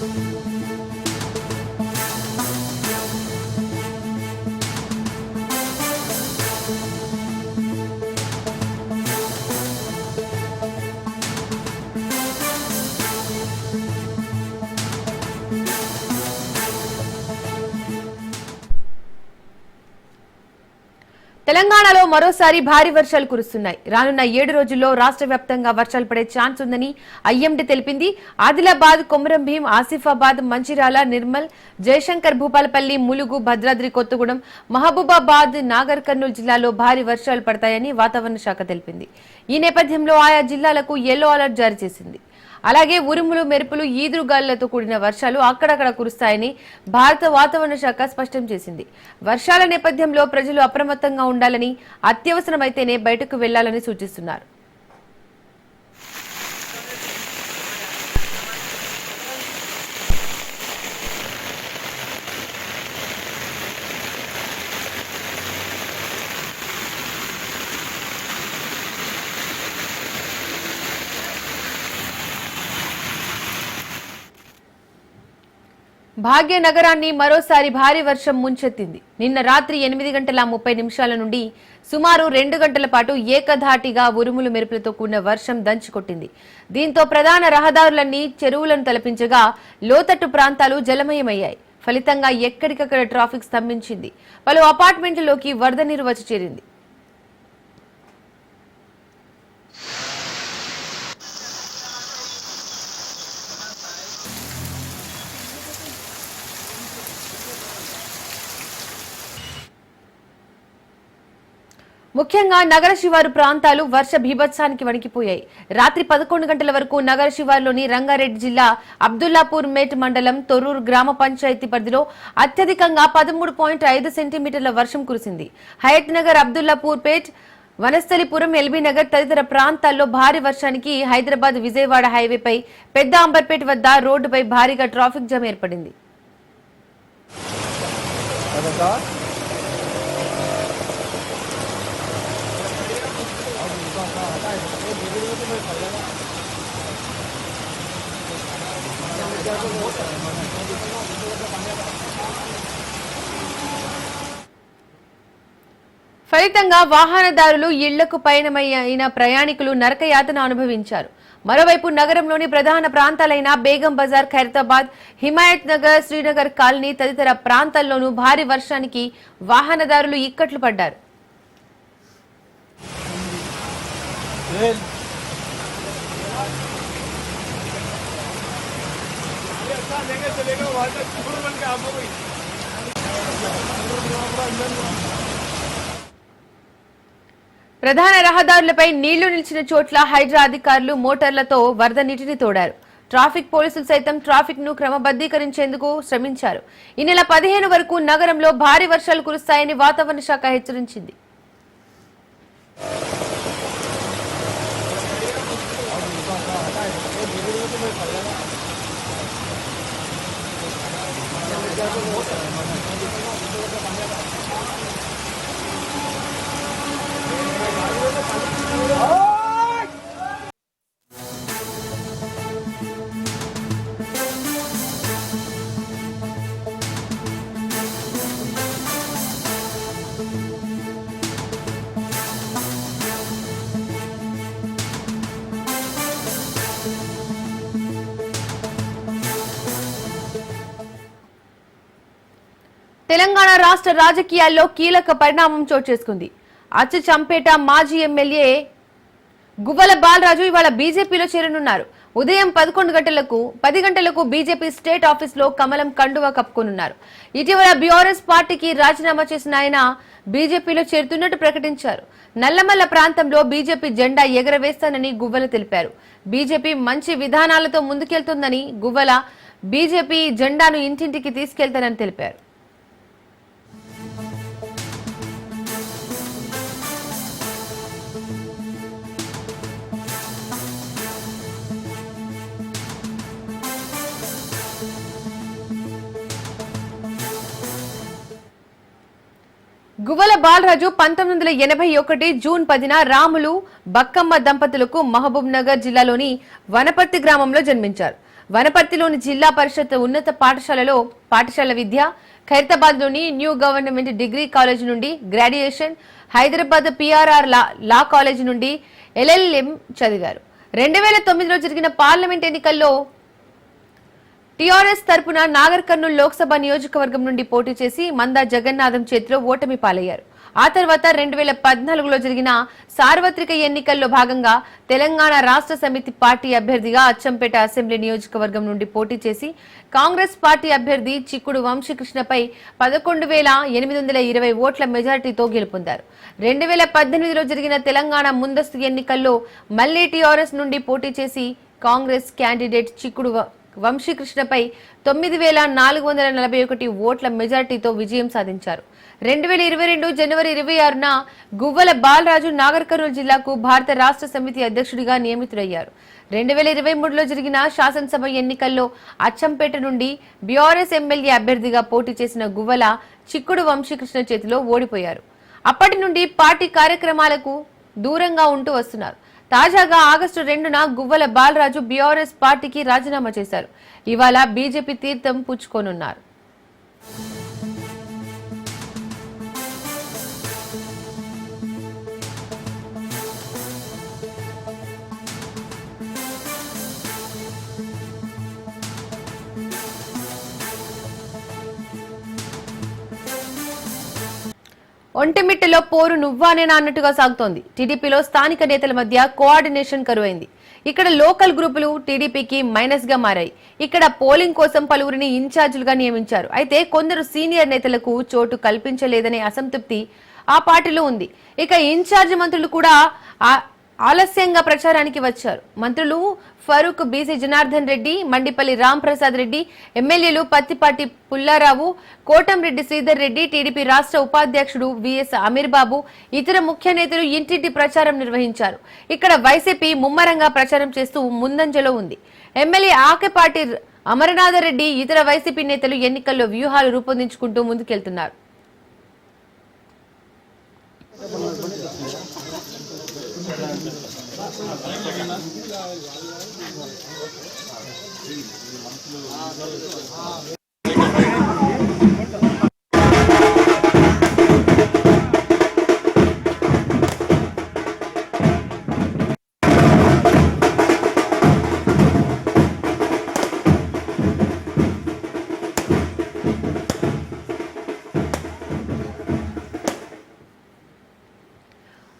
Música తెలంగాణలో మరోసారి భారీ వర్షాలు కురుస్తున్నాయి. రానున్న ఏడు రోజుల్లో రాష్ట్ర వ్యాప్తంగా వర్షాలు పడే ఛాన్స్ ఉందని ఐఎండీ తెలిపింది. ఆదిలాబాద్ కొమరం భీం ఆసిఫాబాద్ మంచిరాల నిర్మల్ జయశంకర్ భూపాలపల్లి ములుగు భద్రాద్రి కొత్తగూడెం మహబూబాబాద్ నాగర్ కర్నూలు జిల్లాలో భారీ వర్షాలు పడతాయని వాతావరణ శాఖ తెలిపింది. ఈ నేపథ్యంలో ఆయా జిల్లాలకు ఎల్లో అలర్ట్ జారీ చేసింది. అలాగే ఉరుములు మెరుపులు ఈదురుగాలులతో కూడిన వర్షాలు అక్కడక్కడ కురుస్తాయని భారత వాతావరణ శాఖ స్పష్టం చేసింది. వర్షాల నేపథ్యంలో ప్రజలు అప్రమత్తంగా ఉండాలని అత్యవసరమైతేనే బయటకు వెళ్ళాలని సూచిస్తున్నారు. భాగ్యనగరాన్ని మరోసారి భారీ వర్షం ముంచెత్తింది. నిన్న రాత్రి ఎనిమిది గంటల ముప్పై నిమిషాల నుండి సుమారు రెండు గంటల పాటు ఏకధాటిగా ఉరుములు మెరుపులతో కూడిన వర్షం దంచుకొట్టింది. దీంతో ప్రధాన రహదారులన్నీ చెరువులను తలపించగా లోతట్టు ప్రాంతాలు జలమయమయ్యాయి. ఫలితంగా ఎక్కడికక్కడ ట్రాఫిక్ స్తంభించింది. పలు అపార్ట్మెంట్లలోకి వరద నీరు వచ్చి చేరింది. ముఖ్యంగా నగర శివారు ప్రాంతాలు వర్ష బీభత్సానికి వణికిపోయాయి. రాత్రి పదకొండు గంటల వరకు నగర శివారులోని రంగారెడ్డి జిల్లా అబ్దుల్లాపూర్ మేట్ మండలం తొర్రూరు గ్రామ పంచాయతీ పరిధిలో అత్యధికంగా పదమూడు పాయింట్ ఐదు సెంటీమీటర్ల వర్షం కురిసింది. హయత్ నగర్ అబ్దుల్లాపూర్ పేట్ వనస్థలిపురం ఎల్బీ నగర్ తదితర ప్రాంతాల్లో భారీ వర్షానికి హైదరాబాద్ విజయవాడ హైవేపై పెద్ద అంబర్పేట వద్ద రోడ్డుపై భారీగా ట్రాఫిక్ జామ్ ఏర్పడింది. ఫలితంగా వాహనదారులు ఇళ్ళకు పయనమైన ప్రయాణికులు నరకయాతన అనుభవించారు. మరోవైపు నగరంలోని ప్రధాన ప్రాంతాలైన బేగం బజార్ ఖైరతాబాద్ హిమాయత్ నగర్ శ్రీనగర్ కాలనీ తదితర ప్రాంతాల్లోనూ భారీ వర్షానికి వాహనదారులు ఇక్కట్లు పడ్డారు. ప్రధాన రహదారులపై నీళ్ళు నిలిచిన చోట్ల హైడ్రా అధికారులు మోటార్లతో వరద నీటిని తోడారు. ట్రాఫిక్ పోలీసులు సైతం ట్రాఫిక్ను క్రమబద్ధీకరించేందుకు శ్రమించారు. ఈ నెల పదిహేను వరకు నగరంలో భారీ వర్షాలు కురుస్తాయని వాతావరణ శాఖ హెచ్చరించింది. water. తెలంగాణ రాష్ట్ర రాజకీయాల్లో కీలక పరిణామం చోటు చేసుకుంది. అచ్చు చంపేట మాజీ ఎమ్మెల్యే గువ్వల బాలరాజు ఇవాళ బీజేపీలో చేరనున్నారు. ఉదయం పదకొండు గంటలకు పది గంటలకు బీజేపీ స్టేట్ ఆఫీస్లో కమలం కండువా కప్పుకోనున్నారు. ఇటీవల బీఆర్ఎస్ పార్టీకి రాజీనామా చేసిన ఆయన బీజేపీలో చేరుతున్నట్టు ప్రకటించారు. నల్లమల్ల ప్రాంతంలో బీజేపీ జెండా ఎగరవేస్తానని గువ్వల తెలిపారు. బీజేపీ మంచి విధానాలతో ముందుకెళ్తుందని గువ్వల బీజేపీ జెండాను ఇంటింటికి తీసుకెళ్తానని తెలిపారు. గువ్వల బాలరాజు పంతొమ్మిది వందల ఎనభై ఒకటి జూన్ పదిన రాములు బక్కమ్మ దంపతులకు మహబూబ్ నగర్ జిల్లాలోని వనపర్తి గ్రామంలో జన్మించారు. వనపర్తిలోని జిల్లా పరిషత్ ఉన్నత పాఠశాలలో పాఠశాల విద్య ఖైరతాబాద్లోని న్యూ గవర్నమెంట్ డిగ్రీ కాలేజ్ నుండి graduation Hyderabad PRR law law college నుండి ఎల్ఎల్ఎం చదివారు. రెండు వేల తొమ్మిదిలో జరిగిన పార్లమెంట్ ఎన్నికల్లో టీఆర్ఎస్ తరపున నాగర్ కర్నూలు లోక్సభ నియోజకవర్గం నుండి పోటీ చేసి మందా జగన్నాథం చేతిలో ఓటమి పాలయ్యారు. ఆ తర్వాత రెండు వేల పద్నాలుగులో జరిగిన సార్వత్రిక ఎన్నికల్లో భాగంగా తెలంగాణ రాష్ట్ర సమితి పార్టీ అభ్యర్థిగా అచ్చంపేట అసెంబ్లీ నియోజకవర్గం నుండి పోటీ చేసి కాంగ్రెస్ పార్టీ అభ్యర్థి చిక్కుడు వంశీకృష్ణపై పదకొండు వేల ఎనిమిది వందల ఇరవై ఓట్ల మెజార్టీతో గెలుపొందారు. రెండు వేల పద్దెనిమిదిలో జరిగిన తెలంగాణ ముందస్తు ఎన్నికల్లో మళ్ళీ టీఆర్ఎస్ నుండి పోటీ చేసి కాంగ్రెస్ క్యాండిడేట్ చిక్కుడు వంశీకృష్ణపై తొమ్మిది వేల నాలుగు వందల నలభై ఒకటి ఓట్ల మెజార్టీతో విజయం సాధించారు. రెండు వేల ఇరవై రెండు జనవరి ఇరవై ఆరున గువ్వల బాలరాజు నాగర్ కర్నూలు జిల్లాకు భారత రాష్ట్ర సమితి అధ్యక్షుడిగా నియమితుడయ్యారు. రెండు వేల ఇరవై మూడులో జరిగిన శాసనసభ ఎన్నికల్లో అచ్చంపేట నుండి బీఆర్ఎస్ ఎమ్మెల్యే అభ్యర్థిగా పోటీ చేసిన గువ్వల చిక్కుడు వంశీకృష్ణ చేతిలో ఓడిపోయారు. అప్పటి నుండి పార్టీ కార్యక్రమాలకు దూరంగా ఉంటూ వస్తున్నారు. తాజాగా ఆగస్టు రెండున గువ్వల బాలరాజు బీఆర్ఎస్ పార్టీకి రాజీనామా చేశారు. ఇవాళ బీజేపీ తీర్థం పుచ్చుకోనున్నారు. ఒంటిమిట్టలో పోరు నువ్వానేనా అన్నట్టుగా సాగుతోంది. టీడీపీలో స్థానిక నేతల మధ్య కోఆర్డినేషన్ కరువైంది. ఇక్కడ లోకల్ గ్రూపులు టీడీపీకి మైనస్గా మారాయి. ఇక్కడ పోలింగ్ కోసం పలువురిని ఇన్ఛార్జీలుగా నియమించారు. అయితే కొందరు సీనియర్ నేతలకు చోటు కల్పించలేదనే అసంతృప్తి ఆ పార్టీలో ఉంది. ఇక ఇన్ఛార్జి మంత్రులు కూడా ఆలస్యంగా ప్రచారానికి వచ్చారు. మంత్రులు ఫరూక్ బీసీ జనార్దన్ రెడ్డి మండిపల్లి రామ్ ప్రసాద్ రెడ్డి ఎమ్మెల్యేలు పత్తిపాటి పుల్లారావు కోటంరెడ్డి శ్రీధర్ రెడ్డి టీడీపీ రాష్ట్ర ఉపాధ్యక్షుడు విఎస్ అమీర్ బాబు ఇతర ముఖ్య నేతలు ఇంటింటి ప్రచారం నిర్వహించారు. ఇక్కడ వైసీపీ ముమ్మరంగా ప్రచారం చేస్తూ ముందంజలో ఉంది. ఎమ్మెల్యే ఆకెపాటి అమరనాథ రెడ్డి ఇతర వైసీపీ నేతలు ఎన్నికల్లో వ్యూహాలు రూపొందించుకుంటూ ముందుకెళ్తున్నారు. మనుషులు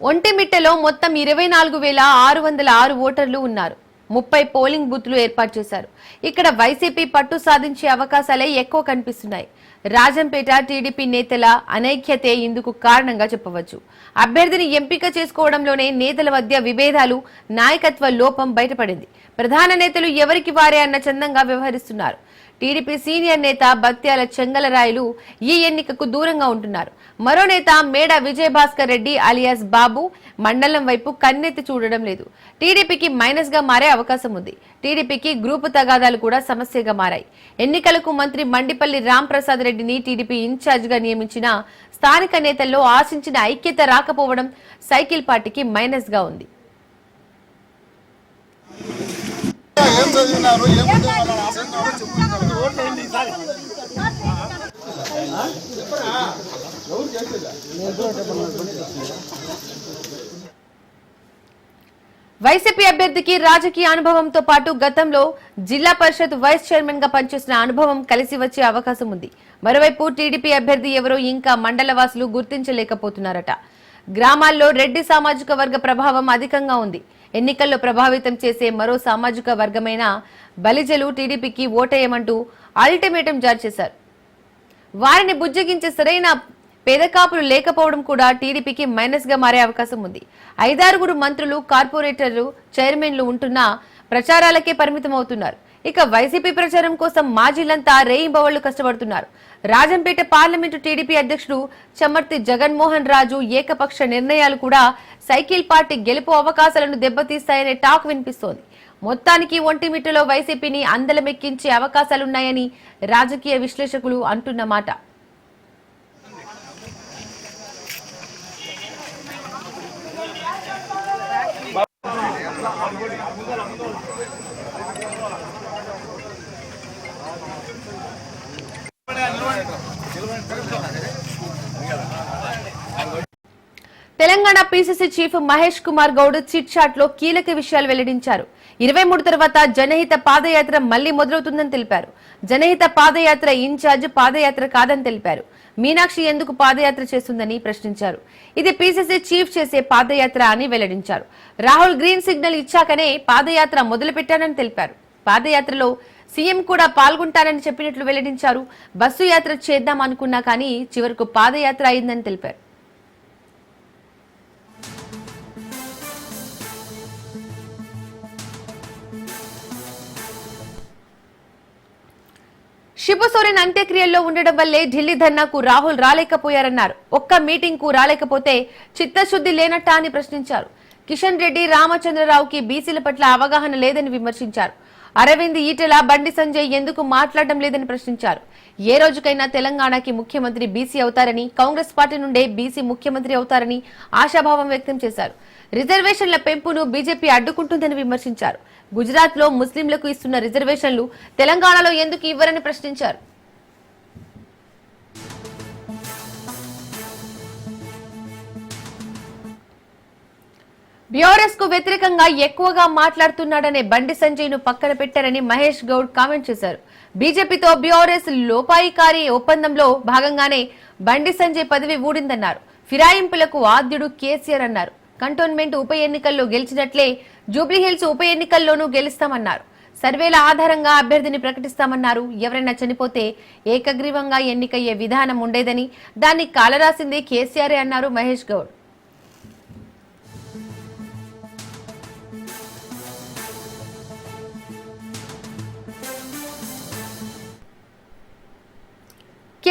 ఒంటిమిట్టలో మొత్తం ఇరవై నాలుగు వేల ఆరు వందల ఆరు ఓటర్లు ఉన్నారు. ముప్పై పోలింగ్ బూత్లు ఏర్పాటు చేశారు. ఇక్కడ వైసీపీ పట్టు సాధించే అవకాశాలే ఎక్కువ కనిపిస్తున్నాయి. రాజంపేట టీడీపీ నేతల అనైక్యతే ఇందుకు కారణంగా చెప్పవచ్చు. అభ్యర్థిని ఎంపిక చేసుకోవడంలోనే నేతల మధ్య విభేదాలు నాయకత్వ లోపం బయటపడింది. ప్రధాన నేతలు ఎవరికి వారే అన్న చందంగా వ్యవహరిస్తున్నారు. టీడీపీ సీనియర్ నేత బత్యాల చెంగలరాయలు ఈ ఎన్నికకు దూరంగా ఉంటున్నారు. మరో నేత మేడ విజయభాస్కర్ రెడ్డి అలియాస్ బాబు మండలం వైపు కన్నెత్తి చూడడం లేదు. టీడీపీకి మైనస్గా మారే అవకాశం ఉంది. టీడీపీకి గ్రూపు తగాదాలు కూడా సమస్యగా మారాయి. ఎన్నికలకు మంత్రి మండిపల్లి రామ్ ప్రసాద్ రెడ్డిని టీడీపీ ఇన్ఛార్జిగా నియమించిన స్థానిక నేతల్లో ఆశించిన ఐక్యత రాకపోవడం సైకిల్ పార్టీకి మైనస్గా ఉంది. ఏం చదివినారు? ఏం వైసీపీ అభ్యర్థికి రాజకీయ అనుభవంతో పాటు గతంలో జిల్లా పరిషత్ వైస్ చైర్మన్గా పనిచేసిన అనుభవం కలిసి వచ్చే అవకాశం ఉంది. మరోవైపు టీడీపీ అభ్యర్థి ఎవరో ఇంకా మండల వాసులు గుర్తించలేకపోతున్నారట. గ్రామాల్లో రెడ్డి సామాజిక వర్గ ప్రభావం అధికంగా ఉంది. ఎన్నికల్లో ప్రభావితం చేసే మరో సామాజిక వర్గమైన బలిజలు టీడీపీకి ఓటేయమంటూ అల్టిమేటం జారీ చేశారు. వారిని బుజ్జగించే సరైన పేదకాపులు లేకపోవడం కూడా టీడీపీకి మైనస్గా మారే అవకాశం ఉంది. ఐదారుగురు మంత్రులు కార్పొరేటర్లు చైర్మన్లు ఉంటున్నా ప్రచారాలకే పరిమితం అవుతున్నారు ఇక వైసీపీ ప్రచారం కోసం మాజీలంతా రేయింబవళ్ళు కష్టపడుతున్నారు. రాజంపేట పార్లమెంటు టీడీపీ అధ్యక్షుడు చమర్తి జగన్మోహన్ రాజు ఏకపక్ష నిర్ణయాలు కూడా సైకిల్ పార్టీ గెలుపు అవకాశాలను దెబ్బతీస్తాయనే టాక్ వినిపిస్తోంది. మొత్తానికి ఒంటిమిట్టలో వైసీపీని అందలమెక్కించే అవకాశాలున్నాయని రాజకీయ విశ్లేషకులు అంటున్న Telangana PCC chief Mahesh Kumar Goud chit చాట్లో కీలక విషయాలు వెల్లడించారు. ఇరవై మూడు తర్వాత జనహిత పాదయాత్ర మళ్ళీ మొదలవుతుందని తెలిపారు. జనహిత పాదయాత్ర ఇన్ఛార్జ్ పాదయాత్ర కాదని తెలిపారు. మీనాక్షి ఎందుకు పాదయాత్ర చేస్తుందని ప్రశ్నించారు. ఇది పీసీసీ చీఫ్ చేసే పాదయాత్ర అని వెల్లడించారు. రాహుల్ గ్రీన్ సిగ్నల్ ఇచ్చాకనే పాదయాత్ర మొదలుపెట్టానని తెలిపారు. పాదయాత్రలో సీఎం కూడా పాల్గొంటానని చెప్పినట్లు వెల్లడించారు. బస్సు యాత్ర చేద్దాం అనుకున్నా కానీ చివరకు పాదయాత్ర అయిందని తెలిపారు. శిబు సోరెన్ అంత్యక్రియల్లో ఉండడం వల్లే ఢిల్లీ ధర్నాకు రాహుల్ రాలేకపోయారన్నారు. ఒక్క మీటింగ్కు రాలేకపోతే చిత్తశుద్ధి లేనట్టా అని ప్రశ్నించారు. కిషన్ రెడ్డి రామచంద్రరావుకి బీసీల పట్ల అవగాహన లేదని విమర్శించారు. అరవింద్ ఈటెల బండి సంజయ్ ఎందుకు మాట్లాడడం లేదని ప్రశ్నించారు. ఏ రోజుకైనా తెలంగాణకి ముఖ్యమంత్రి బీసీ అవుతారని కాంగ్రెస్ పార్టీ నుండే బీసీ ముఖ్యమంత్రి అవుతారని ఆశాభావం వ్యక్తం చేశారు. రిజర్వేషన్ల పెంపును బీజేపీ అడ్డుకుంటుందని విమర్శించారు. గుజరాత్లో ముస్లింలకు ఇస్తున్న రిజర్వేషన్లు తెలంగాణలో ఎందుకు ఇవ్వరని ప్రశ్నించారు. బీఆర్ఎస్కు వ్యతిరేకంగా ఎక్కువగా మాట్లాడుతున్నాడనే బండి సంజయ్ను పక్కన పెట్టారని మహేష్ గౌడ్ కామెంట్ చేశారు. బీజేపీతో బీఆర్ఎస్ లోపాయికారి ఒప్పందంలో భాగంగానే బండి సంజయ్ పదవి ఊడిందన్నారు. ఫిరాయింపులకు ఆద్యుడు కేసీఆర్ అన్నారు. కంటోన్మెంట్ ఉప ఎన్నికల్లో గెలిచినట్లే జూబ్లీహిల్స్ ఉప ఎన్నికల్లోనూ గెలుస్తామన్నారు. సర్వేల ఆధారంగా అభ్యర్థిని ప్రకటిస్తామన్నారు. ఎవరైనా చనిపోతే ఏకగ్రీవంగా ఎన్నికయ్యే విధానం ఉండేదని దాన్ని కాలరాసింది కేసీఆర్ అన్నారు మహేష్ గౌడ్.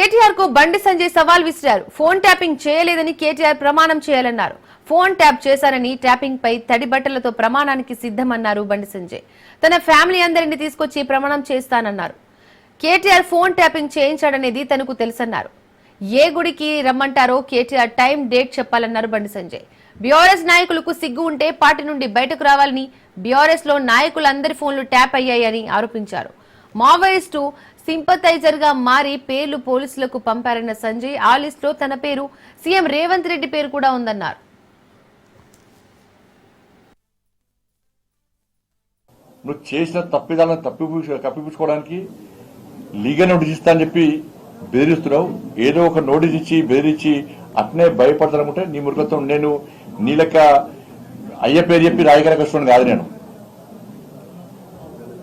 కేటీఆర్కు బండి సంజయ్ సవాల్ విసిరారు. ఫోన్ ట్యాపింగ్ చేయలేదని కేటీఆర్ ప్రమాణం చేయాలన్నారు. ఫోన్ ట్యాప్ చేశారని ట్యాపింగ్ పై తడి బట్టలతో ప్రమాణానికి సిద్ధమన్నారు బండి సంజయ్. తన ఫ్యామిలీ అందరిని తీసుకొచ్చి ప్రమాణం చేస్తానన్నారు. కేటీఆర్ ఫోన్ ట్యాపింగ్ చేయించాడనేది తనకు తెలుసన్నారు. ఏ గుడికి రమ్మంటారో K T R time date చెప్పాలన్నారు Bandi Sanjay. B R S నాయకులకు సిగ్గు ఉంటే పార్టీ నుండి బయటకు రావాలని బీఆర్ఎస్లో నాయకులందరి ఫోన్లు ట్యాప్ అయ్యాయని ఆరోపించారు. మావోయిస్టు సింపథైజర్గా మారి పేర్లు పోలీసులకు పంపారన్న సంజయ్ ఆ లిస్ట్లో తన పేరు. సీఎం రేవంత్ రెడ్డి పేరు కూడా ఉందన్నారు. నువ్వు చేసిన తప్పిదాలను తప్పిపు కప్పిపుచ్చుకోవడానికి లీగల్ నోటీస్ ఇస్తా అని చెప్పి బెదిరిస్తున్నావు. ఏదో ఒక నోటీస్ ఇచ్చి బెదిరించి అట్నే భయపడతానుకుంటే నీ మురుగత్వం నేను నీ లెక్క అయ్య పేరు చెప్పి రాయగల కష్టం కాదు నేను.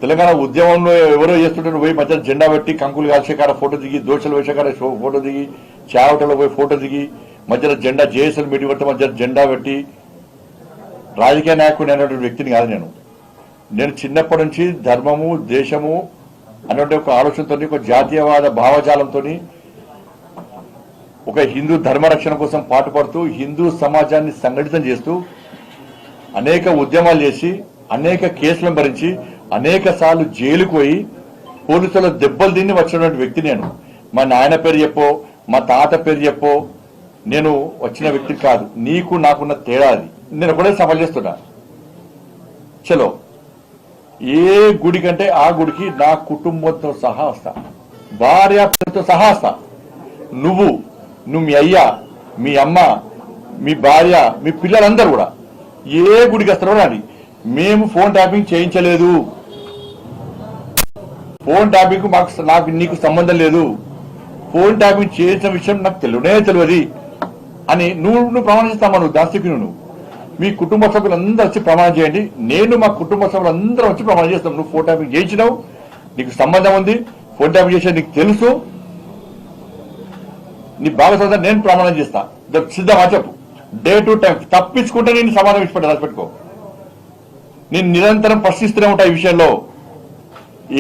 తెలంగాణ ఉద్యమంలో ఎవరో చేస్తుంటారు పోయి మధ్య జెండా పెట్టి కంకులు కాల్చేకాడ ఫోటో దిగి దోషలు వేసేకాడ ఫోటో దిగి చావటలో పోయి ఫోటో దిగి మధ్యలో జెండా జేఎస్ఎల్ మీటింగ్ పెట్టి మధ్య జెండా పెట్టి రాజకీయ నాయకుడు అనేటువంటి వ్యక్తిని కాదు నేను. నేను చిన్నప్పటి నుంచి ధర్మము దేశము అనేటువంటి ఒక ఆలోచనతో ఒక జాతీయవాద భావజాలంతో ఒక హిందూ ధర్మ రక్షణ కోసం పాటుపడుతూ హిందూ సమాజాన్ని సంఘటితం చేస్తూ అనేక ఉద్యమాలు చేసి అనేక కేసులను భరించి అనేక సార్లు జైలుకు పోయి పోలీసుల దెబ్బలు తిని వచ్చినటువంటి వ్యక్తి నేను. మా నాయన పేరు చెప్పో మా తాత పేరు చెప్పో. నేను వచ్చిన వ్యక్తి కాదు. నీకు నాకున్న తేడా అది. నేను ఒకటే సవాల్ చేస్తున్నా. చలో ఏ గుడి కంటే ఆ గుడికి నా కుటుంబంతో సహా వస్తా. భార్య పిల్లలతో సహా వస్తా. నువ్వు నువ్వు మీ అయ్యా మీ అమ్మ మీ భార్య మీ పిల్లలందరూ కూడా ఏ గుడికి వస్తారో రాని. మేము ఫోన్ ట్యాపింగ్ చేయించలేదు. ఫోన్ టాపిక్ మాకు నాకు నీకు సంబంధం లేదు. ఫోన్ టాపిక్ చేసిన విషయం నాకు తెలియనే తెలియదు అని నువ్వు నువ్వు ప్రమాణం చేస్తామా నువ్వు దాస్తికి నువ్వు? మీ కుటుంబ సభ్యులందరూ వచ్చి ప్రమాణం చేయండి. నేను మా కుటుంబ సభ్యులందరూ వచ్చి ప్రమాణం చేస్తాం. నువ్వు ఫోన్ టాపిక్ చేయించినావు. నీకు సంబంధం ఉంది. ఫోన్ టాపిక్ చేసే నీకు తెలుసు. నీ భాగస్వామ్యం నేను ప్రమాణం చేస్తా. సిద్ధమా చెప్పు. డే టు టైం తప్పించుకుంటే నేను సమాధానం ఇచ్చిపెట్టా పెట్టుకో నేను నిరంతరం ప్రశ్నిస్తూనే ఉంటా ఈ విషయంలో.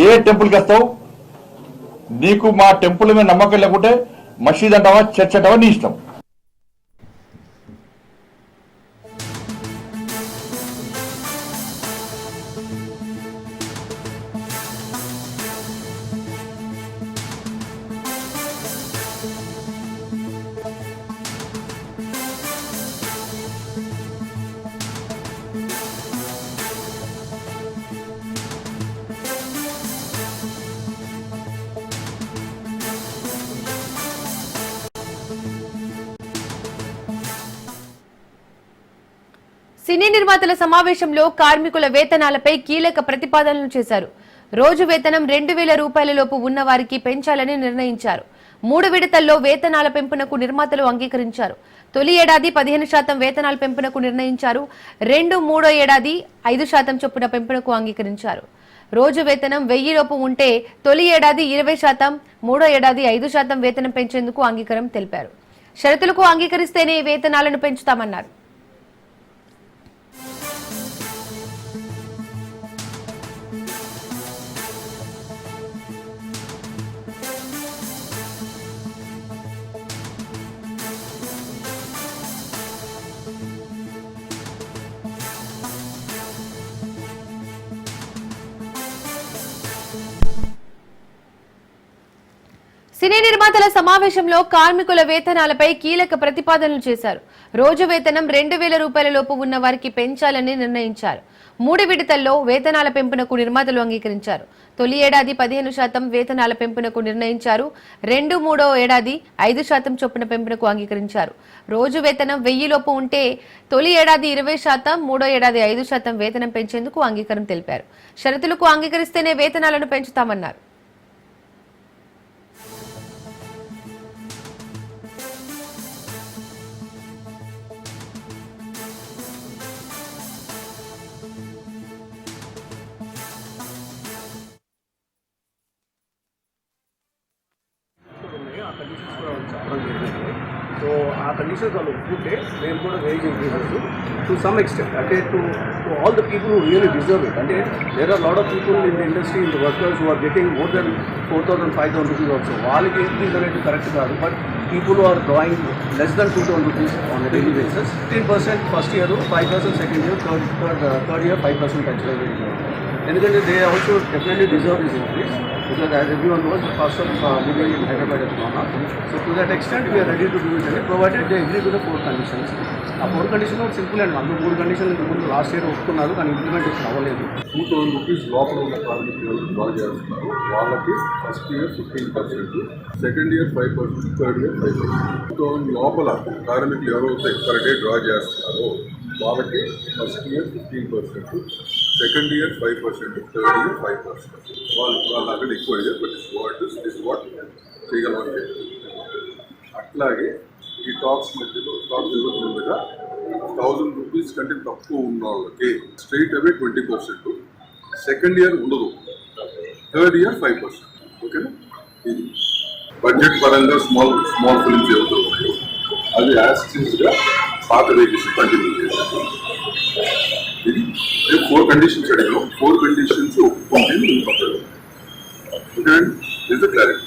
ఏ టెంపుల్కి వస్తావు? నీకు మా టెంపుల్ మీద నమ్మకం లేకుంటే మసీద్ అంటావా చర్చ్ అంటావా నీ ఇష్టం. సినీ నిర్మాతల సమావేశంలో కార్మికుల వేతనాలపై కీలక ప్రతిపాదనలు చేశారు. రోజు వేతనం రెండు వేల రూపాయల లోపు ఉన్న వారికి పెంచాలని నిర్ణయించారు. మూడు విడతల్లో వేతనాల పెంపునకు నిర్మాతలు అంగీకరించారు. తొలి ఏడాది పదిహేను శాతం వేతనాల పెంపునకు నిర్ణయించారు. రెండు మూడో ఏడాది ఐదు శాతం చొప్పున పెంపునకు అంగీకరించారు. రోజు వేతనం వెయ్యి లోపు ఉంటే తొలి ఏడాది ఇరవై శాతం మూడో ఏడాది ఐదు శాతం వేతనం పెంచేందుకు అంగీకారం తెలిపారు. షరతులకు అంగీకరిస్తేనే వేతనాలను పెంచుతామన్నారు. నిర్మాతల సమావేశంలో కార్మికుల వేతనాలపై కీలక ప్రతిపాదనలు చేశారు. రోజు వేతనం రెండు వేల రూపాయల లోపు ఉన్న వారికి పెంచాలని నిర్ణయించారు. మూడు విడతల్లో వేతనాల పెంపునకు నిర్మాతలు అంగీకరించారు. తొలి ఏడాది పదిహేను శాతం వేతనాల పెంపునకు నిర్ణయించారు. రెండు మూడో ఏడాది ఐదు శాతం చొప్పున పెంపునకు అంగీకరించారు. రోజు వేతనం వెయ్యి లోపు ఉంటే తొలి ఏడాది ఇరవై శాతం మూడో ఏడాది ఐదు శాతం వేతనం పెంచేందుకు అంగీకారం తెలిపారు. షరతులకు అంగీకరిస్తేనే వేతనాలను పెంచుతామన్నారు. ఆ వాళ్ళు ఒప్పుకుంటే మేము కూడా wage increases to some extent అంటే to to all the people who really deserve it అంటే there are lot of people in the industry in the workers who are getting more then four thousand five thousand rupees also వాళ్ళకి increase అనేది correct కాదు but people are drawing less then two thousand rupees on daily basis fifteen percent first year five percent second year third third third year five percent పెంచడం ఎందుకంటే they also definitely deserve is increase because as everyone knows the cost of uh, living in Hyderabad has gone up. So to that extent we are ready to do it. And provided they agree to the four conditions. ఆ four condition simple అండి అందులో మూడు కండిషన్లు ఇంతకు ముందు last year ఒప్పుకున్నారు కానీ implementation అవ్వలేదు. టూ థౌసండ్ రూపీస్ లోపల ఉన్న కార్మిక ఎవరు డ్రా చేస్తున్నారు? వాళ్ళకి first year fifteen percent second year five percent third year five percent two thousand లోపల కార్మికులు ఎవరైతే పర్ డే డ్రా చేస్తున్నారో కాబట్టి first year fifteen percent second year five percent third year five percent వాళ్ళు వాళ్ళు అక్కడ ఎక్కువ అయ్యారు but is what is what చేయగలమని అట్లాగే ఈ టాక్స్ మధ్యలో టాక్స్ జరుగుతుండగా థౌజండ్ రూపీస్ కంటే తక్కువ ఉన్న వాళ్ళకి straight away twenty percent second year ఉండదు. థర్డ్ ఇయర్ ఫైవ్ పర్సెంట్ ఓకేనా? ఇది. బడ్జెట్ పరంగా స్మాల్ స్మాల్ ఫిల్మ్స్ ఏవైతే ఉన్నాయి అది యాక్సిస్గా పాత వేజెస్ కంటిన్యూ చేశాను ఇది ఫోర్ కండిషన్స్ అడిగాను ఫోర్ కండిషన్స్ ఒప్పుకుంటే నేను పక్కన. Okay is the clarity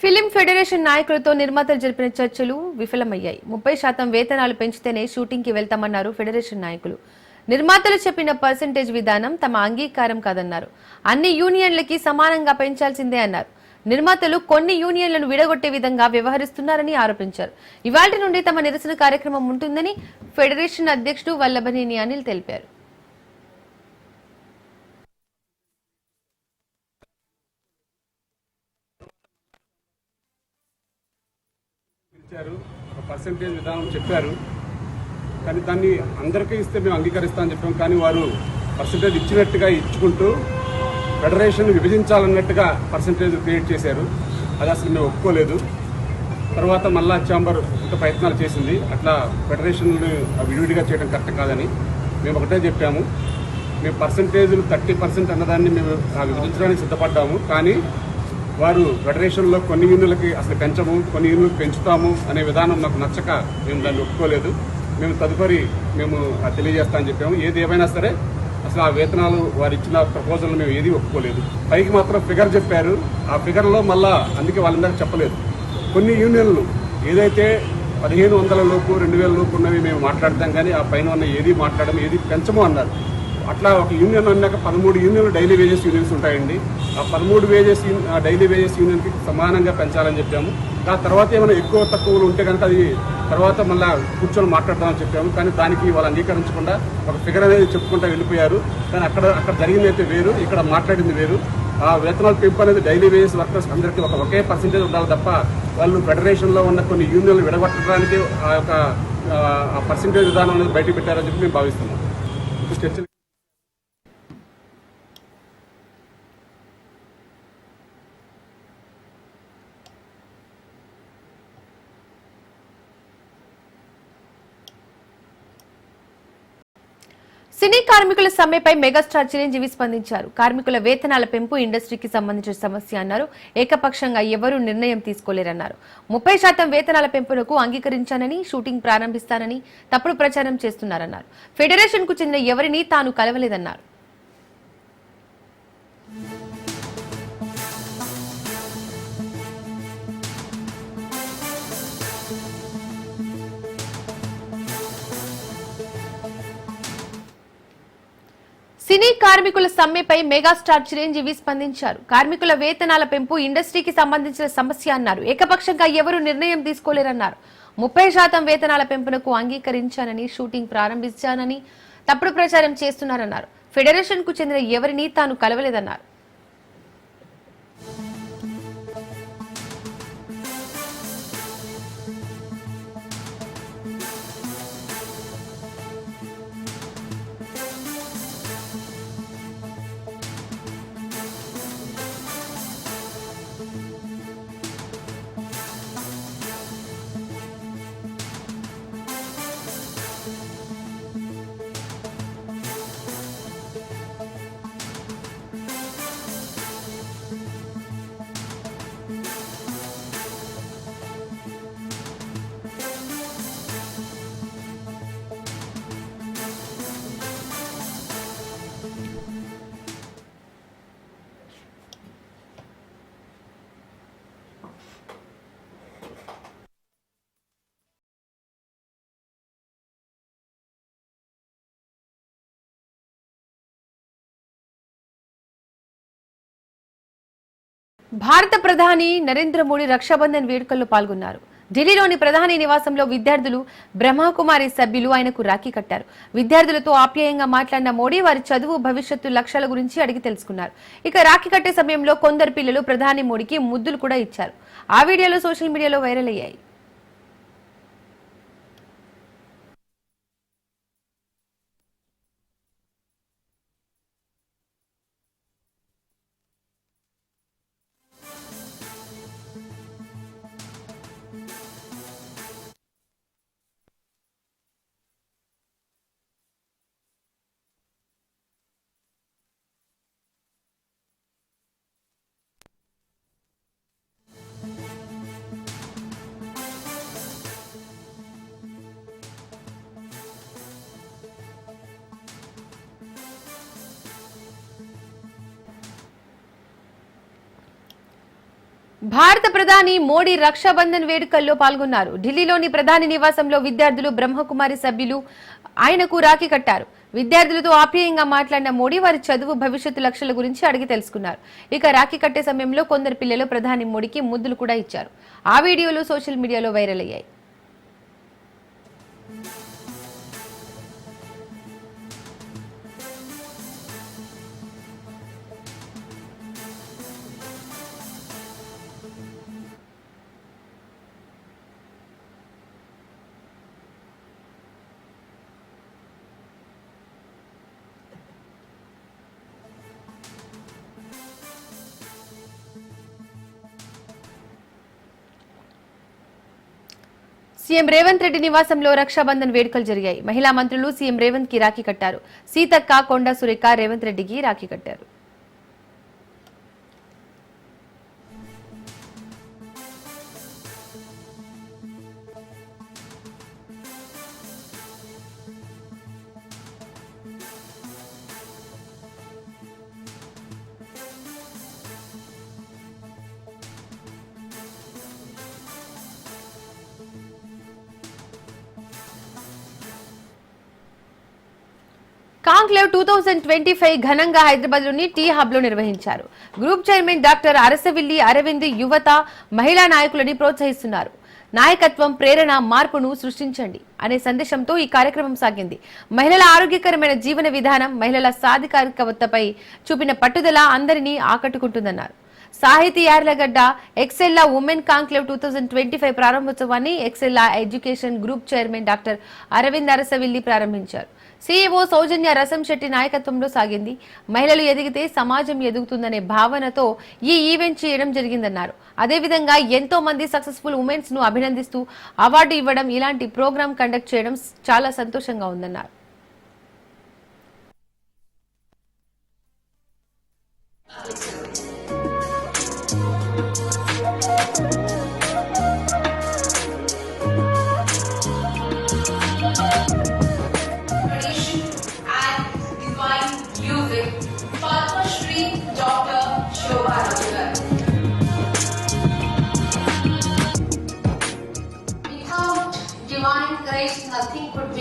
film federation నాయకులతో నిర్మాతలు జరిపిన చర్చలు విఫలమయ్యాయి. ముప్పై శాతం వేతనాలు పెంచితేనే షూటింగ్కి వెళ్తామన్నారు ఫెడరేషన్ నాయకులు. నిర్మాతలు చెప్పిన పర్సంటేజ్ విధానం తమ అంగీకారం కాదన్నారు. అన్ని యూనియన్లకి సమానంగా పెంచాల్సిందే అన్నారు. నిర్మాతలు కొన్ని యూనియన్లను విడగొట్టే విధంగా వ్యవహరిస్తున్నారని ఆరోపించారు. ఇవాటి నుండి తమ నిరసన కార్యక్రమం ఉంటుందని ఫెడరేషన్ అధ్యక్షుడు వల్లభనేని అనిల్ తెలిపారు. ఇచ్చారు. ఒక పర్సంటేజ్ విధానం చెప్పారు. కానీ దాన్ని అందరికీ ఇస్తే మేము అంగీకరిస్తామని చెప్పాం. కానీ వారు పర్సంటేజ్ ఇచ్చినట్టుగా ఇచ్చుకుంటూ ఫెడరేషన్ విభజించాలన్నట్టుగా పర్సంటేజ్ క్రియేట్ చేశారు. అది అసలు మేము ఒప్పుకోలేదు. తర్వాత మళ్ళా ఛాంబర్ ఇంత ప్రయత్నాలు చేసింది. అట్లా ఫెడరేషన్ విడివిడిగా చేయడం కరెక్ట్ కాదని మేము ఒకటే చెప్పాము. మేము పర్సంటేజ్లు థర్టీ పర్సెంట్ అన్నదాన్ని మేము ఆ విభజించడానికి సిద్ధపడ్డాము. కానీ వారు ఫెడరేషన్లో కొన్ని యూనియన్లకి అసలు పెంచము కొన్ని యూనియన్లకు పెంచుతాము అనే విధానం నాకు నచ్చక మేము దాన్ని ఒప్పుకోలేదు. మేము తదుపరి మేము అది తెలియజేస్తామని చెప్పాము. ఏది ఏమైనా సరే అసలు ఆ వేతనాలు వారు ఇచ్చిన ప్రపోజల్ మేము ఏది ఒప్పుకోలేదు. పైకి మాత్రం ఫిగర్ చెప్పారు. ఆ ఫిగర్లో మళ్ళా అందుకే వాళ్ళందరూ చెప్పలేదు. కొన్ని యూనియన్లు ఏదైతే పదిహేను వందల లోపు రెండు వేల లోపు ఉన్నవి మేము మాట్లాడతాం కానీ ఆ పైన ఉన్న ఏది మాట్లాడము ఏది పెంచము అన్నారు. అట్లా ఒక యూనియన్ అన్నాక పదమూడు యూనియన్లు డైలీ వేజెస్ యూనియన్స్ ఉంటాయండి. ఆ పదమూడు వేజెస్ డైలీ వేజెస్ యూనియన్కి సమానంగా పెంచాలని చెప్పాము. ఆ తర్వాత ఏమైనా ఎక్కువ తక్కువలు ఉంటే కనుక అది తర్వాత మళ్ళీ కూర్చొని మాట్లాడదామని చెప్పాము. కానీ దానికి వాళ్ళు అంగీకరించకుండా ఒక ఫిగర్ అనేది చెప్పుకుంటూ వెళ్ళిపోయారు. కానీ అక్కడ అక్కడ జరిగింది అయితే వేరు ఇక్కడ మాట్లాడింది వేరు. ఆ వేతనాల పెంపు అనేది డైలీ వేజెస్ వర్కర్స్ అందరికీ ఒక ఒకే పర్సంటేజ్ ఉండాలి తప్ప వాళ్ళు ఫెడరేషన్లో ఉన్న కొన్ని యూనియన్లు విడగొట్టడానికి ఆ యొక్క పర్సంటేజ్ విధానం అనేది బయట పెట్టారని చెప్పి మేము భావిస్తున్నాం. ఇప్పుడు సినీ కార్మికుల సమ్మెపై మెగాస్టార్ చిరంజీవి స్పందించారు. కార్మికుల వేతనాల పెంపు ఇండస్ట్రీకి సంబంధించిన సమస్య అన్నారు. ఏకపక్షంగా ఎవరూ నిర్ణయం తీసుకోలేరన్నారు. ముప్పై శాతం వేతనాల పెంపునకు అంగీకరించానని షూటింగ్ ప్రారంభిస్తానని తప్పుడు ప్రచారం చేస్తున్నారన్నారు. ఫెడరేషన్కు చెందిన ఎవరిని తాను కలవలేదన్నారు. సినీ కార్మికుల సమ్మెపై మెగాస్టార్ చిరంజీవి స్పందించారు. కార్మికుల వేతనాల పెంపు ఇండస్ట్రీకి సంబంధించిన సమస్య అన్నారు. ఏకపక్షంగా ఎవరు నిర్ణయం తీసుకోలేరన్నారు. ముప్పై శాతం వేతనాల పెంపునకు అంగీకరించానని షూటింగ్ ప్రారంభించానని తప్పుడు ప్రచారం చేస్తున్నారన్నారు. ఫెడరేషన్కు చెందిన ఎవరిని తాను కలవలేదన్నారు. భారత ప్రధాని నరేంద్ర మోడీ రక్షాబంధన్ వేడుకల్లో పాల్గొన్నారు. ఢిల్లీలోని ప్రధాని నివాసంలో విద్యార్థులు బ్రహ్మకుమారి సభ్యులు ఆయనకు రాఖీ కట్టారు. విద్యార్థులతో ఆప్యాయంగా మాట్లాడిన మోడీ వారి చదువు భవిష్యత్తు లక్ష్యాల గురించి అడిగి తెలుసుకున్నారు. ఇక రాఖీ కట్టే సమయంలో కొందరు పిల్లలు ప్రధాని మోడీకి ముద్దులు కూడా ఇచ్చారు. ఆ వీడియోలు సోషల్ మీడియాలో వైరల్ అయ్యాయి. భారత ప్రధాని మోడీ రక్షాబంధన్ వేడుకల్లో పాల్గొన్నారు. ఢిల్లీలోని ప్రధాని నివాసంలో విద్యార్థులు బ్రహ్మకుమారి సభ్యులు ఆయనకు రాఖీ కట్టారు. విద్యార్థులతో ఆప్యాయంగా మాట్లాడిన మోడీ వారి చదువు భవిష్యత్తు లక్ష్యాల గురించి అడిగి తెలుసుకున్నారు. ఇక రాఖీ కట్టే సమయంలో కొందరు పిల్లలు ప్రధాని మోడీకి ముద్దులు కూడా ఇచ్చారు. ఆ వీడియోలు సోషల్ మీడియాలో వైరల్ అయ్యాయి. సీఎం రేవంత్ రెడ్డి నివాసంలో రక్షాబంధన్ వేడుకలు జరిగాయి. మహిళా మంత్రులు సీఎం రేవంత్కి రాఖీ కట్టారు. సీతక్క కొండ సురేఖ రేవంత్ రెడ్డికి రాఖీ కట్టారు. Conclave two thousand twenty five ఘనంగా హైదరాబాద్లోని టీ హబ్లో నిర్వహించారు. Group chairman doctor Arasavilli Aravind యువత మహిళా నాయకులని ప్రోత్సహిస్తున్నారు. నాయకత్వం ప్రేరణ మార్పును సృష్టించండి అనే సందేశంతో ఈ కార్యక్రమం సాగింది. మహిళల ఆరోగ్యకరమైన జీవన విధానం మహిళల సాధికారికతపై చూపిన పట్టుదల అందరినీ ఆకట్టుకుంటుందన్నారు. Sahithi Yarlagadda Excella women conclave two thousand twenty five ప్రారంభోత్సవాన్ని Excella education group chairman doctor Aravind Arasavilli ప్రారంభించారు. సీఈఓ సౌజన్య రసం శెట్టి నాయకత్వంలో సాగింది. మహిళలు ఎదిగితే సమాజం ఎదుగుతుందనే భావనతో ఈ ఈవెంట్ చేయడం జరిగిందన్నారు. అదేవిధంగా ఎంతో మంది సక్సెస్ఫుల్ ఉమెన్స్ను అభినందిస్తూ అవార్డు ఇవ్వడం ఇలాంటి ప్రోగ్రాం కండక్ట్ చేయడం చాలా సంతోషంగా ఉందన్నారు. tradition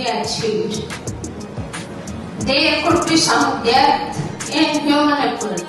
achieved. There could be some depth in human effort.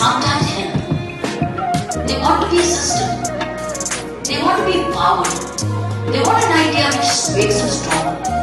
Sometimes help. They want to be assisted. They want to be empowered. They want an idea which makes them strong.